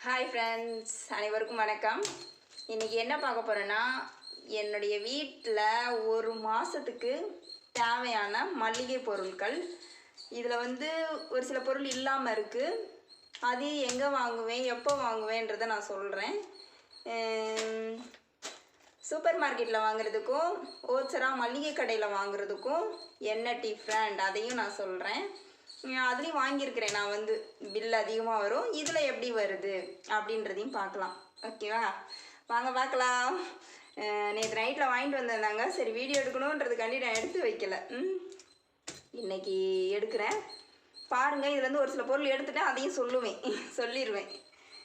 Hi friends அனைவருக்கும் வணக்கம். இன்றைக்கி என்ன பார்க்க போகிறேன்னா என்னுடைய வீட்டில் ஒரு மாதத்துக்கு தேவையான மளிகை பொருட்கள். இதில் வந்து ஒரு சில பொருள் இல்லாமல் இருக்குது அது எங்கே வாங்குவேன் எப்போ வாங்குவேன்றதை நான் சொல்கிறேன் சூப்பர் மார்க்கெட்டில் வாங்குறதுக்கும் ஓச்சராக மளிகை கடையில் வாங்குறதுக்கும் என்ன டிஃப்ரெண்ட் அதையும் நான் சொல்கிறேன் அதுலேயும் வாங்கியிருக்கிறேன். நான் வந்து பில் அதிகமாக வரும். இதில் எப்படி வருது? அப்படின்றதையும் பார்க்கலாம். ஓகேவா வாங்க பார்க்கலாம். நேற்று நைட்டில் வாங்கிட்டு வந்திருந்தாங்க. சரி வீடியோ எடுக்கணுன்றதுக்காண்டி நான் எடுத்து வைக்கல. ம் இன்னைக்கு எடுக்கிறேன். பாருங்கள் இதுலேருந்து ஒரு சில பொருள் எடுத்துட்டேன் அதையும் சொல்லுவேன். சொல்லிடுவேன்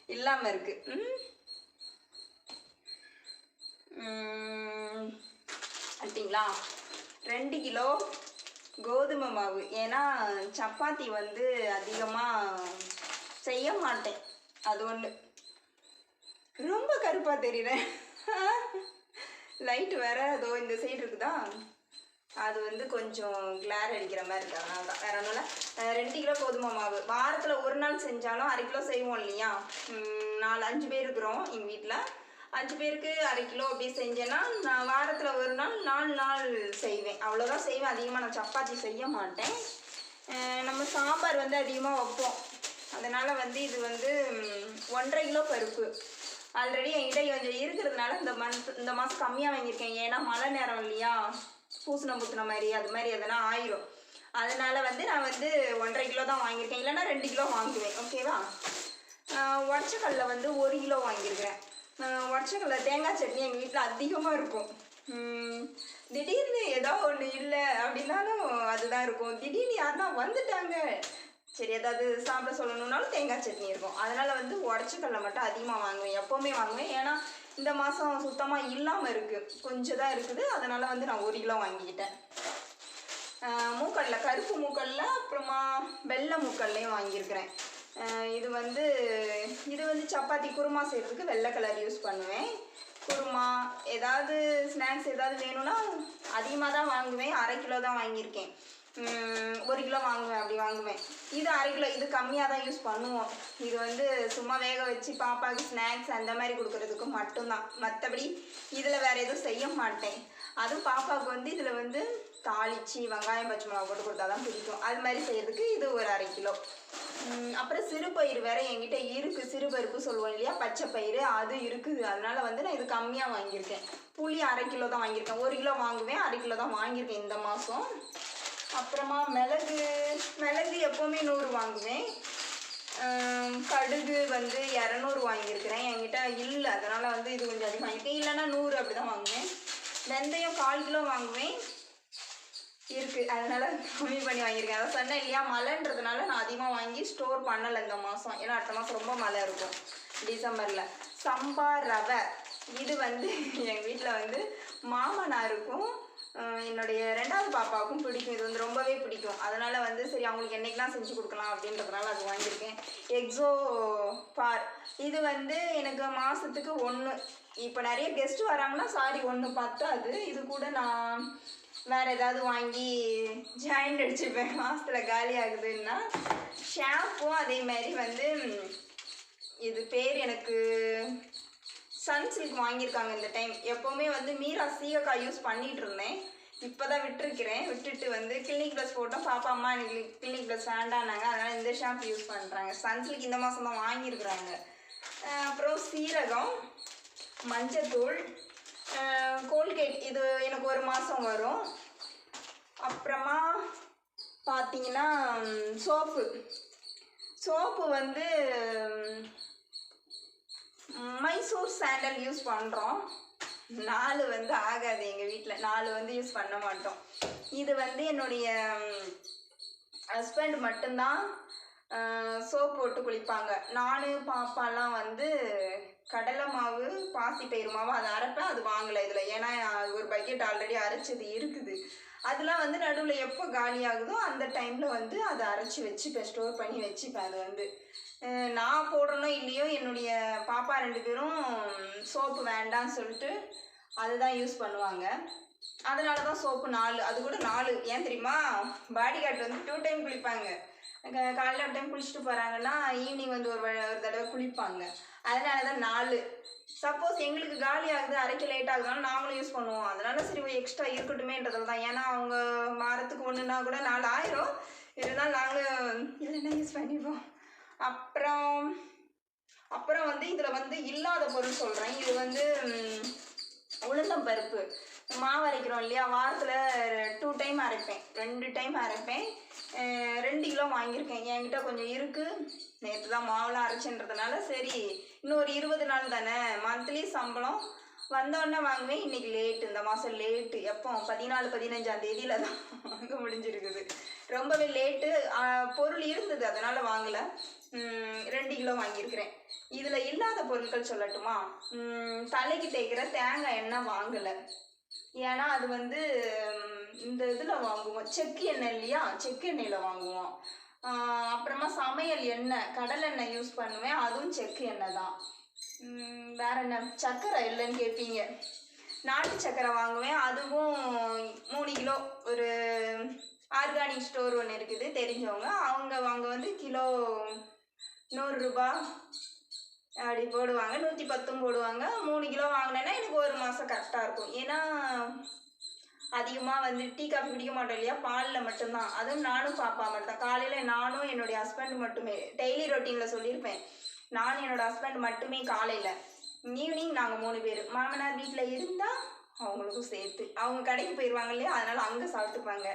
இல்லாமல் இருக்குது ம், அப்படிங்களா ரெண்டு கிலோ கோதுமை மாவு. ஏன்னா சப்பாத்தி வந்து அதிகமாக செய்ய மாட்டேன். அது ஒன்று ரொம்ப கருப்பாக தெரியுறேன் லைட் வேற அதோ இந்த சைடு இருக்குதா? அது வந்து கொஞ்சம் கிளார் அடிக்கிற மாதிரி இருக்கு. அதனால தான் வேற ஒன்றும் ரெண்டு கிலோ கோதுமை மாவு. வாரத்தில் ஒரு நாள் செஞ்சாலும் அரை கிலோ செய்வோம் இல்லையா? நாலு அஞ்சு பேர் இருக்கிறோம் எங்கள் வீட்டில் அஞ்சு பேருக்கு அரை கிலோ அப்படி செஞ்சேன்னா நான் வாரத்தில் ஒரு நாள் நாலு நாள் செய்வேன். அவ்வளோதான் செய்வேன். அதிகமாக நான் சப்பாத்தி செய்ய மாட்டேன். நம்ம சாம்பார் வந்து அதிகமாக வைப்போம். அதனால் வந்து இது வந்து ஒன்றரை கிலோ பருப்பு. ஆல்ரெடி என்கிட்ட கொஞ்சம் இருக்கிறதுனால இந்த மந்த் இந்த மாதம் கம்மியாக வாங்கியிருக்கேன். ஏன்னா மழை நேரம் இல்லையா? பூசணம் பூத்தின மாதிரி அது மாதிரி எதனா ஆயிரும். அதனால் வந்து நான் வந்து ஒன்றரை கிலோ தான் வாங்கியிருக்கேன். இல்லைன்னா ரெண்டு கிலோ வாங்குவேன். ஓகேவா? உடச்சக்கல்ல வந்து ஒரு கிலோ வாங்கியிருக்கிறேன். உடச்சக்கல்ல தேங்காய் சட்னி எங்கள் வீட்டில் அதிகமாக இருக்கும். திடீர்னு ஏதோ ஒன்று இல்லை அப்படின்னாலும் அதுதான் இருக்கும். திடீர்னு யாருன்னா வந்துட்டாங்க. சரி ஏதாவது சாப்பிட சொல்லணும்னாலும் தேங்காய் சட்னி இருக்கும். அதனால் வந்து உடச்சக்கல்ல மட்டும் அதிகமாக வாங்குவேன் எப்போவுமே வாங்குவேன். ஏன்னா இந்த மாதம் சுத்தமாக இல்லாமல் இருக்குது கொஞ்சம் தான் இருக்குது. அதனால் வந்து நான் ஒரு கிலோ வாங்கிக்கிட்டேன். ஆஹ் மூக்கல்ல கருப்பு மூக்கல்ல அப்புறமா வெள்ளை மூக்கல்லையும் வாங்கியிருக்கிறேன். இது வந்து இது வந்து சப்பாத்தி குருமா செய்கிறதுக்கு வெள்ளை கலர் யூஸ் பண்ணுவேன். குருமா ஏதாவது ஸ்நாக்ஸ் ஏதாவது வேணும்னா அதிகமாக தான் வாங்குவேன். அரை கிலோ தான் வாங்கியிருக்கேன். ஒரு கிலோ வாங்குவேன் அப்படி வாங்குவேன். இது அரை கிலோ இது கம்மியாக தான் யூஸ் பண்ணுவோம். இது வந்து சும்மா வேக வச்சு பாப்பாவுக்கு ஸ்நாக்ஸ் அந்த மாதிரி கொடுக்குறதுக்கு மட்டும்தான். மற்றபடி இதில் வேறு எதுவும் செய்ய மாட்டேன். அதுவும் பாப்பாவுக்கு வந்து இதில் வந்து தாளிச்சு வெங்காயம் பச்சை மிளகா போட்டு கொடுத்தா தான் பிடிக்கும். அது மாதிரி செய்கிறதுக்கு இது ஒரு அரை அப்புறம் சிறுபயிறு வேற என்கிட்ட இருக்குது சிறுபருப்பு சொல்லுவோம் இல்லையா? பச்சை பயிறு அது இருக்குது அதனால வந்து நான் இது கம்மியாக வாங்கியிருக்கேன். புளி அரை கிலோ தான் வாங்கியிருக்கேன். ஒரு கிலோ வாங்குவேன் அரை கிலோ தான் வாங்கியிருக்கேன் இந்த மாதம் அப்புறமா மிளகு மிளகு எப்போவுமே நூறு வாங்குவேன். கடுகு வந்து இரநூறு வாங்கியிருக்கிறேன். என்கிட்ட இல்லை அதனால் வந்து இது கொஞ்சம் அதிகம் வாங்கியிருக்கேன். இல்லைன்னா நூறு அப்படி தான் வாங்குவேன். வெந்தயம் கால் கிலோ வாங்குவேன். இருக்குது அதனால் கம்மி பண்ணி வாங்கியிருக்கேன். அதான் சொன்னேன் இல்லையா மழைன்றதுனால நான் அதிகமாக வாங்கி ஸ்டோர் பண்ணலை இந்த மாதம் ஏன்னா அடுத்த மாதம் ரொம்ப மழை இருக்கும். டிசம்பரில். சம்பா ரவை. இது வந்து எங்கள் வீட்டில் வந்து மாமனாருக்கும் என்னுடைய ரெண்டாவது பாப்பாவுக்கும் பிடிக்கும். இது வந்து ரொம்பவே பிடிக்கும். அதனால் வந்து சரி அவங்களுக்கு என்னைக்கெல்லாம் செஞ்சு கொடுக்கலாம் அப்படின்றதுனால அது வாங்கியிருக்கேன். Exo bar. இது வந்து எனக்கு மாதத்துக்கு ஒன்று இப்போ நிறைய கெஸ்ட் வராங்கன்னா சாரி ஒன்று பத்தாது. இது கூட நான் வேறு ஏதாவது வாங்கி ஜாயிண்ட் அடிச்சுப்பேன். மாதத்தில் காலி ஆகுதுன்னா ஷாம்பும் அதே மாதிரி வந்து இது பேர் எனக்கு சன்சில்க் வாங்கியிருக்காங்க இந்த டைம் எப்போவுமே வந்து மீரா சீகக்காய் யூஸ் பண்ணிகிட்டு இருந்தேன். இப்போ தான் விட்டுருக்கிறேன். விட்டுட்டு வந்து கிளினிக் ப்ளஸ் போட்டோம். பாப்பா அம்மா எனக்கு கிளினிக் ப்ளஸ் வேண்டானாங்க அதனால் இந்த ஷாம்பு யூஸ் பண்ணுறாங்க சன்சில்க் இந்த மாதம் தான் வாங்கியிருக்கிறாங்க அப்புறம் சீரகம் மஞ்சத்தூள் கோல்கேட் இது எனக்கு ஒரு மாதம் வரும். அப்புறமா பார்த்தீங்கன்னா சோப்பு. சோப்பு வந்து மைசூர் சாண்டல் யூஸ் பண்ணுறோம் நாலு வந்து ஆகாது எங்கள் வீட்டில் நாலு வந்து யூஸ் பண்ண மாட்டோம். இது வந்து என்னுடைய ஹஸ்பண்ட் மட்டும்தான் சோப் போட்டு குளிப்பாங்க. நான் பாப்பாலாம் வந்து கடலை மாவு பாசி பயிறு மாவு அதை அரைப்பேன். அது வாங்கலை இதில். ஏன்னா ஒரு பக்கெட் ஆல்ரெடி அரைச்சது இருக்குது. அதெல்லாம் வந்து நடுவில் எப்போ காலி ஆகுதோ அந்த டைமில் வந்து அதை அரைச்சி வச்சுப்பேன். ஸ்டோர் பண்ணி வச்சுப்பேன் அது வந்து. நான் போடுறனோ இல்லையோ என்னுடைய பாப்பா ரெண்டு பேரும் சோப்பு வேண்டாம்னு சொல்லிட்டு அதுதான் யூஸ் பண்ணுவாங்க. அதனால தான் சோப்பு நாலு அது கூட நாலு. ஏன் தெரியுமா? பாடி கார்டு வந்து டூ டைம் குளிப்பாங்க. காலையில் ஒரு டைம் குளிச்சுட்டு போகிறாங்கன்னா ஈவினிங் வந்து ஒரு ஒரு தடவை குளிப்பாங்க. அதனால தான் நாலு. சப்போஸ் எங்களுக்கு காலி ஆகுது அரைக்க லேட் ஆகுதுனாலும் நாங்களும் யூஸ் பண்ணுவோம். அதனால சரி எக்ஸ்ட்ரா இருக்கட்டுமேன்றதுல தான். ஏன்னா அவங்க வாரத்துக்கு ஒன்றுனா கூட நாலு ஆயிரும். இருந்தாலும் நாங்களும் இல்லைன்னா யூஸ் பண்ணிப்போம்? அப்புறம் அப்புறம் வந்து இதில் வந்து இல்லாத பொருள் சொல்கிறேன் இது வந்து உளுந்தம் பருப்பு. மாவு அரைக்கிறோம் இல்லையா? வாரத்தில் டூ டைம் அரைப்பேன். ரெண்டு டைம் அரைப்பேன். ரெண்டு கிலோ வாங்கியிருக்கேன். என்கிட்ட கொஞ்சம் இருக்குது நேற்று தான் மாவுலாம் அரைச்சுன்றதுனால சரி இன்னும் ஒரு இருபது நாள் தானே. மந்த்லி சம்பளம். வந்தோடனே வாங்குவேன். இன்னைக்கு லேட்டு இந்த மாதம் லேட்டு எப்போ? பதினாலு பதினஞ்சாம் தேதியில் தான் வாங்க முடிஞ்சிருக்குது. ரொம்பவே லேட்டு பொருள் இருந்தது. அதனால் வாங்கலை. ரெண்டு கிலோ வாங்கியிருக்கிறேன். இதில் இல்லாத பொருட்கள் சொல்லட்டுமா? தலைக்கு தேய்க்கிற தேங்காய் எண்ணெய் வாங்கலை. ஏன்னா அது வந்து இந்த இதில் வாங்குவோம். செக்கு எண்ணெய் இல்லையா? செக்கு எண்ணெயில் வாங்குவோம். அப்புறமா சமையல் எண்ணெய் கடலெண்ணெய் யூஸ் பண்ணுவேன். அதுவும் செக்கு எண்ணெய் தான். வேற என்ன? சர்க்கரை இல்லைன்னு கேட்பீங்க நாட்டு சர்க்கரை வாங்குவேன். அதுவும் மூணு கிலோ ஒரு ஆர்கானிக் ஸ்டோர் ஒன்று இருக்குது தெரிஞ்சவங்க. அவங்க அவங்க வந்து கிலோ நூறுரூபா அப்படி போடுவாங்க. நூற்றி பத்தும் போடுவாங்க. மூணு கிலோ வாங்கினேன்னா எனக்கு ஒரு மாதம் கரெக்டாக இருக்கும். ஏன்னா அதிகமாக வந்து டீ காஃபி குடிக்க மாட்டோம் இல்லையா? பாலில் மட்டும்தான். அதுவும் நானும் பாப்பா மட்டும்தான். காலையில் நானும் என்னுடைய ஹஸ்பண்ட் மட்டுமே டெய்லி ரொட்டீனில் சொல்லியிருப்பேன். நான் என்னோடய ஹஸ்பண்ட் மட்டுமே காலையில். ஈவினிங் நாங்கள் மூணு பேர். மாமனார் வீட்டில் இருந்தால் அவங்களுக்கும் சேர்த்து. அவங்க கடைக்கு போயிடுவாங்க இல்லையா? அதனால் அங்கே சாப்பிட்டுப்பாங்க.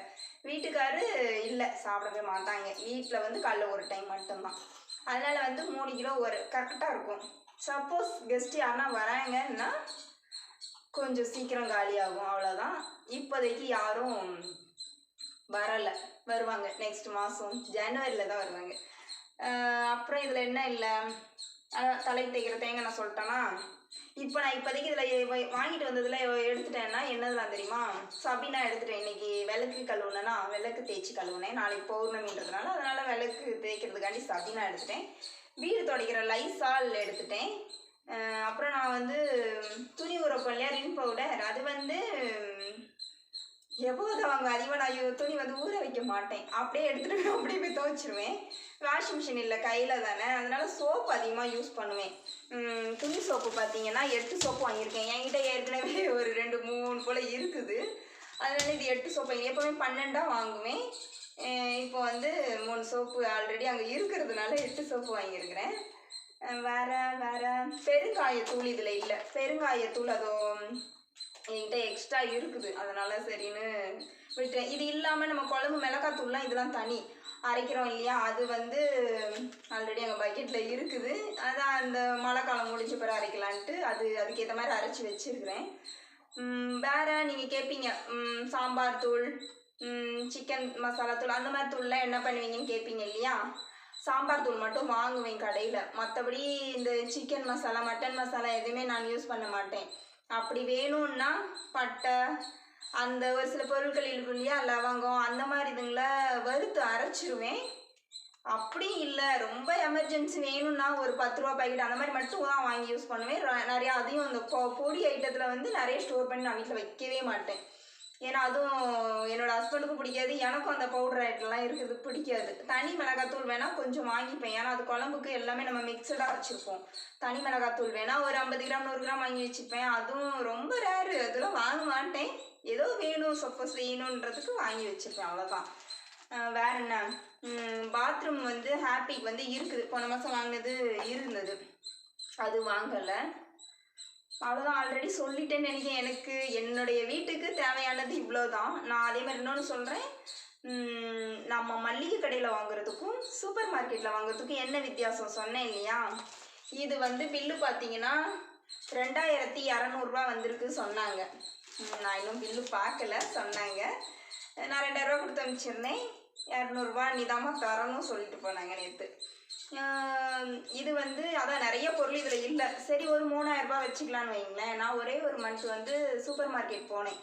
வீட்டுக்காரு இல்லை சாப்பிடவே மாட்டாங்க. வீட்டில் வந்து காலைல ஒரு டைம் மட்டும்தான். அதனால் வந்து மூணு கிலோ ஒரு கரெக்டாக இருக்கும். சப்போஸ் கெஸ்ட் யாருன்னா வராங்கன்னா கொஞ்சம் சீக்கிரம் காலியாகும் அவ்வளோதான் இப்போதைக்கு யாரும் வரலை. வருவாங்க. நெக்ஸ்ட் மாதம் ஜனவரியில் தான் வருவாங்க. அப்புறம் இதில் என்ன இல்லை? தலைக்கு தேய்க்கிற தேங்காய் நான் சொல்லிட்டேன்னா இப்போ நான் இப்போதைக்கு இதில் வாங்கிட்டு வந்ததில் எடுத்துட்டேன்னா என்னதுலாம் தெரியுமா? சபினா எடுத்துட்டேன். இன்னைக்கு விளக்கு கழுவுனேன்னா விளக்கு தேய்ச்சி கழுவுனேன். நாளைக்கு பௌர்ணமின்றதுனால அதனால் விளக்கு தேய்க்கிறதுக்காண்டி சபினா எடுத்துட்டேன். வீடு துடைக்கிற லைசால் எடுத்துட்டேன். அப்புறம் நான் வந்து துணி உரப்போம் இல்லையா ரின் பவுடர். அது வந்து எப்போது அவங்க அதிகமாக நான் துணி வந்து ஊற வைக்க மாட்டேன். அப்படியே எடுத்துட்டு அப்படியே போய் துவைச்சிருவேன். வாஷிங் மிஷின் இல்லை கையில் தானே. அதனால சோப்பு அதிகமாக யூஸ் பண்ணுவேன். துணி சோப்பு பார்த்தீங்கன்னா எட்டு சோப்பு வாங்கியிருக்கேன். என்கிட்ட ஏற்கனவே ஒரு ரெண்டு மூணு போல் இருக்குது. அதனால இது எட்டு சோப்பு எப்போவுமே பன்னெண்டாக வாங்குவேன். இப்போ வந்து மூணு சோப்பு ஆல்ரெடி அங்கே இருக்கிறதுனால எட்டு சோப்பு வாங்கியிருக்கிறேன். வேறு வேற வேற பெருங்காயத்தூள் இதில் இல்லை. பெருங்காயத்தூள் அதோ என்கிட்ட எக்ஸ்ட்ரா இருக்குது. அதனால சரின்னு விட்டேன் இது இல்லாமல் நம்ம குழம்பு மிளகாத்தூள்லாம் இதெல்லாம் தனி. அரைக்கிறோம் இல்லையா? அது வந்து ஆல்ரெடி எங்கள் பக்கெட்டில் இருக்குது. அதான் அந்த மழை காலம் முடிஞ்ச பிறகு அரைக்கலான்ட்டு அது அதுக்கேற்ற மாதிரி அரைச்சி வச்சுருக்கிறேன். வேறு வேற நீங்கள் கேட்பீங்க சாம்பார் தூள் சிக்கன் மசாலா தூள் அந்த மாதிரி தூள்லாம் என்ன பண்ணுவீங்கன்னு கேட்பீங்க இல்லையா? சாம்பார் தூள் மட்டும் வாங்குவேன் கடையில். மற்றபடி இந்த சிக்கன் மசாலா மட்டன் மசாலா எதுவுமே நான் யூஸ் பண்ண மாட்டேன். அப்படி வேணும்னா பட்டை அந்த ஒரு சில பொருட்கள் இருக்கும் இல்லையா லவங்கம் அந்த மாதிரி இதுங்களை வறுத்து அரைச்சிருவேன். அப்படி இல்லை ரொம்ப எமர்ஜென்சி வேணும்னா ஒரு பத்து ரூபா பாக்கெட் அந்த மாதிரி மட்டும் தான் வாங்கி யூஸ் பண்ணுவேன். நிறையா அதையும் அந்த பொடி ஐட்டத்தில் வந்து நிறைய ஸ்டோர் பண்ணி நான் வீட்டில் வைக்கவே மாட்டேன். ஏன்னா அதுவும் என்னோட ஹஸ்பண்டுக்கும் பிடிக்காது எனக்கும் அந்த பவுடர் ஐட்டம்லாம் இருக்குது பிடிக்காது. தனி மிளகாத்தூள் வேணால் கொஞ்சம் வாங்கிப்பேன். ஏன்னா அது குழம்புக்கு எல்லாமே நம்ம மிக்சடாக வச்சுருப்போம் தனி மிளகாத்தூள் வேணால் ஒரு ஐம்பது கிராம் நூறு கிராம் வாங்கி வச்சுப்பேன். அதுவும் ரொம்ப ரேரு அதெல்லாம் வாங்க மாட்டேன். ஏதோ வேணும் சப்போஸ் வேணுன்றதுக்கு வாங்கி வச்சுப்பேன். அவ்வளோதான் வேற என்ன? பாத்ரூம் வந்து ஹாப்பிக்கு வந்து இருக்குது. போன மாதம் வாங்கினது இருந்தது. அது வாங்கலை. அவ்வளோதான் ஆல்ரெடி சொல்லிட்டேன்னு நினைக்கிறேன். எனக்கு என்னுடைய வீட்டுக்கு தேவையானது இவ்வளோதான் நான் அதே மாதிரி இன்னொன்று சொல்கிறேன் நம்ம மல்லிகை கடையில் வாங்குறதுக்கும் சூப்பர் மார்க்கெட்டில் வாங்குறதுக்கும் என்ன வித்தியாசம் சொன்னேன் இல்லையா? இது வந்து பில்லு பார்த்தீங்கன்னா ரெண்டாயிரத்தி இரநூறுபா வந்திருக்கு சொன்னாங்க. நான் இன்னும் பில்லு பார்க்கல சொன்னாங்க. நான் ரெண்டாயிரரூவா கொடுத்து அனுப்பிச்சிருந்தேன். இரநூறுபா நிதாமா தரணும் சொல்லிட்டு போனாங்க நேற்று இது வந்து அதான் நிறைய பொருள் இதில் இல்லை. சரி ஒரு மூணாயிரம் ரூபாய் வச்சுக்கலான்னு வைங்களேன் நான் ஒரே ஒரு மந்த் வந்து சூப்பர் மார்க்கெட் போனேன்.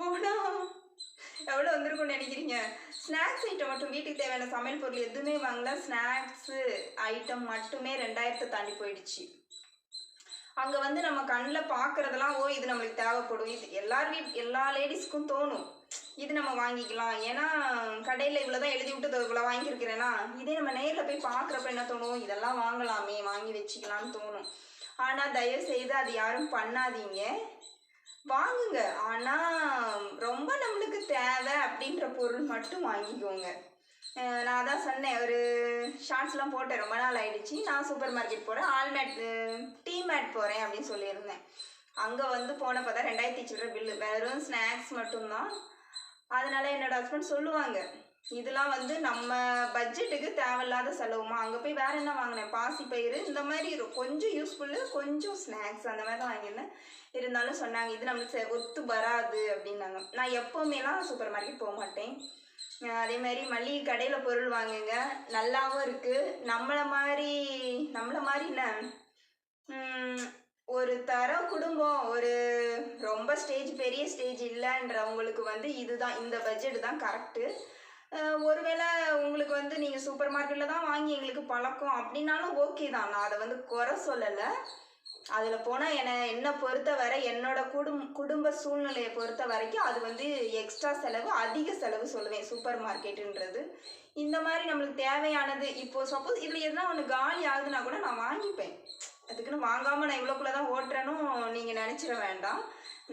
போனால் எவ்வளோ வந்திருக்கும்னு நினைக்கிறீங்க? ஸ்நாக்ஸ் ஐட்டம் மட்டும் வீட்டுக்கு தேவையான சமையல் பொருள் எதுவுமே வாங்கல. ஸ்நாக்ஸு ஐட்டம் மட்டுமே ரெண்டாயிரத்தை தாண்டி போயிடுச்சு. அங்கே வந்து நம்ம கண்ணில் பார்க்குறதெல்லாம் ஓ இது நம்மளுக்கு தேவைப்படும். இது எல்லார் வீட் எல்லா லேடிஸ்க்கும் தோணும். இது நம்ம வாங்கிக்கலாம். ஏன்னா கடையில் இவ்வளோ தான் எழுதி விட்டு இவ்வளோ வாங்கியிருக்கிறேன்னா இதே நம்ம நேரில் போய் பார்க்குறப்ப என்ன தோணும்? இதெல்லாம் வாங்கலாமே வாங்கி வச்சுக்கலாம்னு தோணும். ஆனால் தயவு செய்து அது யாரும் பண்ணாதீங்க. வாங்குங்க. ஆனால் ரொம்ப நம்மளுக்கு தேவை அப்படின்ற பொருள் மட்டும் வாங்கிக்கோங்க. நான் அதான் சொன்னேன். ஒரு ஷார்ட்ஸ்லாம் போட்டேன். ரொம்ப நாள் ஆயிடுச்சு. நான் சூப்பர் மார்க்கெட் போகிறேன் ஆல்மேட் டீ மேட் போகிறேன் அப்படின்னு சொல்லியிருந்தேன். அங்கே வந்து போனப்போ தான் ரெண்டாயிரத்தி சில்லற பில்லு வெறும் ஸ்நாக்ஸ் மட்டும்தான். அதனால என்னோட ஹஸ்பண்ட் சொல்லுவாங்க இதெல்லாம் வந்து நம்ம பட்ஜெட்டுக்கு தேவையில்லாத செலவுமா அங்கே போய் வேற என்ன வாங்கினேன்? பாசிப்பயிறு இந்த மாதிரி இருக்கும். கொஞ்சம் யூஸ்ஃபுல்லு கொஞ்சம் ஸ்நாக்ஸ் அந்த மாதிரி தான் வாங்கியிருந்தேன். இருந்தாலும் சொன்னாங்க இது நம்மளுக்கு செ- ஒத்து வராது அப்படின்னாங்க. நான் எப்போவுமேலாம் சூப்பர் மார்க்கெட் போக மாட்டேன். அதே மாதிரி மளிகை கடையில் பொருள் வாங்குங்க. நல்லாவும் இருக்குது நம்மளை மாதிரி நம்மளை மாதிரி என்ன ஒரு தர குடும்பம் ஒரு ஸ்டேஜ் பெரிய ஸ்டேஜ் இல்லைன்றவங்களுக்கு வந்து இதுதான் இந்த பட்ஜெட் தான் கரெக்டு ஒருவேளை உங்களுக்கு வந்து நீங்கள் சூப்பர் மார்க்கெட்டில் தான் வாங்கி எங்களுக்கு பழக்கம் அப்படின்னாலும் ஓகே தான். நான் அதை வந்து குறை சொல்லலை. அதில் போனால் என்னை என்னை பொறுத்த வரை என்னோட குடும் குடும்ப சூழ்நிலையை பொறுத்த வரைக்கும் அது வந்து எக்ஸ்ட்ரா செலவு அதிக செலவு சொல்லுவேன் சூப்பர் மார்க்கெட்டுன்றது இந்த மாதிரி நம்மளுக்கு தேவையானது இப்போ சப்போஸ் இதில் எதுனா ஒன்று காலி ஆகுதுன்னா கூட நான் வாங்கிப்பேன். அதுக்குன்னு வாங்காமல் நான் இவ்வளோக்குள்ளே தான் ஓட்டுறேனும் நீங்கள் நினச்சிட வேண்டாம்.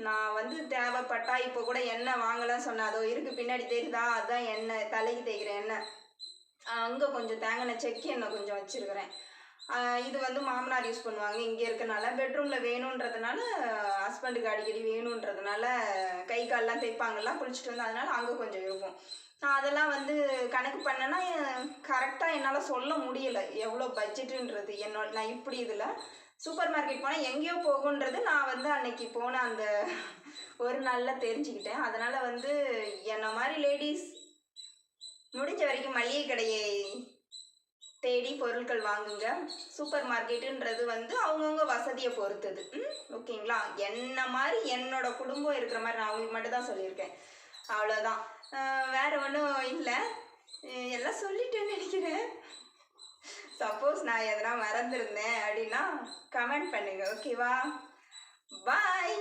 நான் வந்து தேவைப்பட்டா இப்போ கூட எண்ணெய் வாங்கலாம் சொன்னேன். அதோ இருக்கு பின்னாடி தெரியுதா? அதுதான் எண்ணெய் தலைக்கு தேய்க்கிற எண்ணெய் அங்கே கொஞ்சம் தேங்கின செக்கி எண்ணெய் கொஞ்சம் வச்சுருக்கிறேன். இது வந்து மாமனார் யூஸ் பண்ணுவாங்க. இங்கே இருக்கனால பெட்ரூமில் வேணுன்றதுனால ஹஸ்பண்டுக்கு அடிக்கடி வேணுன்றதுனால கை கால்லாம் தைப்பாங்கலாம் குளிச்சுட்டு வந்து அதனால் அங்கே கொஞ்சம் இருக்கும். நான் அதெல்லாம் வந்து கணக்கு பண்ணேன்னா கரெக்டாக என்னால் சொல்ல முடியலை. எவ்வளோ பட்ஜெட்டுன்றது என்னோட நான் இப்படி இதில் சூப்பர் மார்க்கெட் போனால் எங்கேயோ போகுன்றது நான் வந்து அன்னைக்கு போன அந்த ஒரு நாளில் தெரிஞ்சுக்கிட்டேன். அதனால் வந்து என்ன மாதிரி லேடிஸ் முடிஞ்ச வரைக்கும் மளிகை கடையை தேடி பொருட்கள் வாங்குங்க. சூப்பர் மார்க்கெட்டுன்றது வந்து அவங்கவுங்க வசதியை பொறுத்தது. ம் ஓகேங்களா? என்ன மாதிரி என்னோட குடும்பம் இருக்கிற மாதிரி நான் அவங்களுக்கு மட்டும் தான் சொல்லியிருக்கேன். அவ்வளோதான் வேறு ஒன்றும் இல்லை. எல்லாம் சொல்லிட்டேன்னு நினைக்கிறேன். சப்போஸ் நான் எதனா மறந்துருந்தேன் அப்படின்னா கமெண்ட் பண்ணுங்க ஓகேவா பாய்